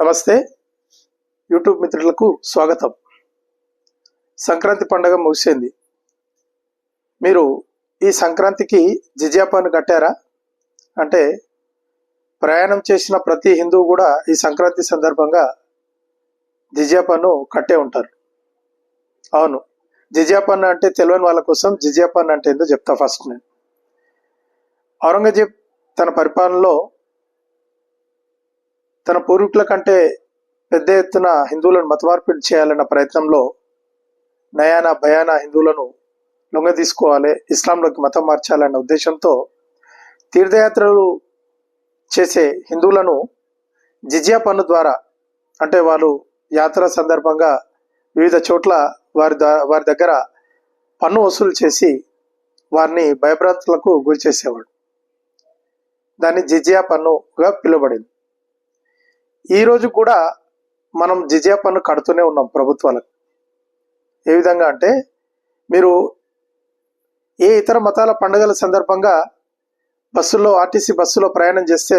నమస్తే. యూట్యూబ్ మిత్రులకు స్వాగతం. సంక్రాంతి పండగ ముగిసింది. మీరు ఈ సంక్రాంతికి జిజాపాను కట్టారా? అంటే ప్రయాణం చేసిన ప్రతి హిందువు కూడా ఈ సంక్రాంతి సందర్భంగా జిజాపాను కట్టే ఉంటారు. అవును. జిజియాపాన్ అంటే తెలియని వాళ్ళ కోసం జిజియాపాన్ అంటే ఏందో చెప్తా ఫస్ట్ నేను. ఔరంగజేబ్ తన పరిపాలనలో తన పూర్వీకుల కంటే పెద్ద ఎత్తున హిందువులను మతమార్పిడి చేయాలన్న ప్రయత్నంలో నయాన భయాన హిందువులను లొంగ తీసుకోవాలి ఇస్లాంలోకి మతం మార్చాలన్న ఉద్దేశంతో తీర్థయాత్రలు చేసే హిందువులను జిజియా పన్ను ద్వారా అంటే వాళ్ళు యాత్ర సందర్భంగా వివిధ చోట్ల వారి వారి దగ్గర పన్ను వసూలు చేసి వారిని భయభ్రాంతులకు గురి చేసేవాడు దాన్ని జిజియా పన్నుగా పిలువబడింది. ఈరోజు కూడా మనం జిజియా పన్ను కడుతూనే ఉన్నాం ప్రభుత్వాలకు. ఏ విధంగా అంటే మీరు ఏ ఇతర మతాల పండుగల సందర్భంగా బస్సులో ఆర్టీసీ బస్సులో ప్రయాణం చేస్తే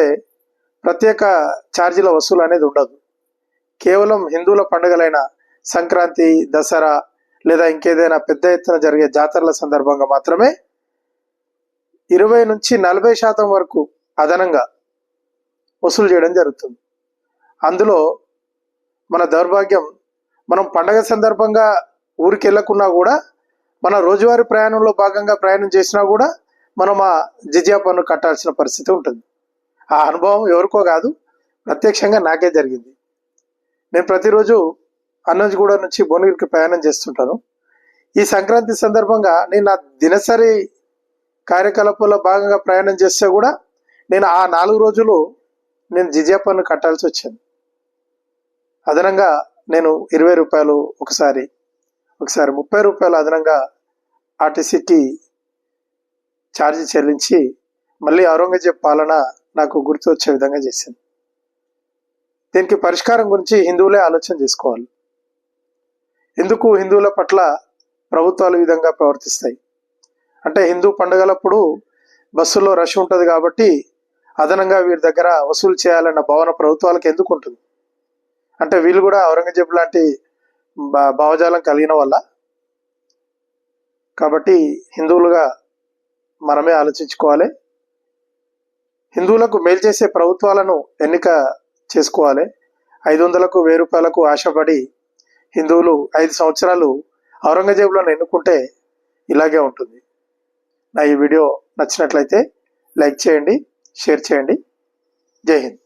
ప్రత్యేక ఛార్జీల వసూలు అనేది ఉండదు. కేవలం హిందువుల పండుగలైన సంక్రాంతి దసరా లేదా ఇంకేదైనా పెద్ద ఎత్తున జరిగే జాతరల సందర్భంగా మాత్రమే ఇరవై నుంచి నలభై శాతం వరకు అదనంగా వసూలు చేయడం జరుగుతుంది. అందులో మన దౌర్భాగ్యం మనం పండగ సందర్భంగా ఊరికి వెళ్ళకున్నా కూడా మన రోజువారీ ప్రయాణంలో భాగంగా ప్రయాణం చేసినా కూడా మనం ఆ జిజియా పన్ను కట్టాల్సిన పరిస్థితి ఉంటుంది. ఆ అనుభవం ఎవరికో కాదు ప్రత్యక్షంగా నాకే జరిగింది. నేను ప్రతిరోజు అన్నంజగూడ నుంచి భువనగిరికి ప్రయాణం చేస్తుంటాను. ఈ సంక్రాంతి సందర్భంగా నేను నా దినసరి కార్యకలాపాల్లో భాగంగా ప్రయాణం చేస్తే కూడా నేను ఆ నాలుగు రోజులు నేను జిజియా పన్ను కట్టాల్సి వచ్చింది అదనంగా నేను ఇరవై రూపాయలు ఒకసారి ఒకసారి ముప్పై రూపాయలు అదనంగా ఆర్టీసీకి ఛార్జీ చెల్లించి మళ్ళీ ఔరంగజేబ్ పాలన నాకు గుర్తు వచ్చే విధంగా చేసింది. దీనికి పరిష్కారం గురించి హిందువులే ఆలోచన చేసుకోవాలి. ఎందుకు హిందువుల పట్ల ప్రభుత్వాలు విధంగా ప్రవర్తిస్తాయి? అంటే హిందూ పండుగలప్పుడు బస్సులో రష్ ఉంటుంది కాబట్టి అదనంగా వీరి దగ్గర వసూలు చేయాలన్న భావన ప్రభుత్వాలకు ఎందుకు ఉంటుంది? అంటే వీళ్ళు కూడా ఔరంగజేబ్ లాంటి భా- భావజాలం కలిగిన వల్ల కాబట్టి హిందువులుగా మనమే ఆలోచించుకోవాలి. హిందువులకు మేలు చేసే ప్రభుత్వాలను ఎన్నిక చేసుకోవాలి. ఐదు వందలకు వెయ్యి రూపాయలకు ఆశపడి హిందువులు ఐదు సంవత్సరాలు ఔరంగజేబులను ఎన్నుకుంటే ఇలాగే ఉంటుంది. నా ఈ వీడియో నచ్చినట్లయితే లైక్ చేయండి షేర్ చేయండి. జై హింద్.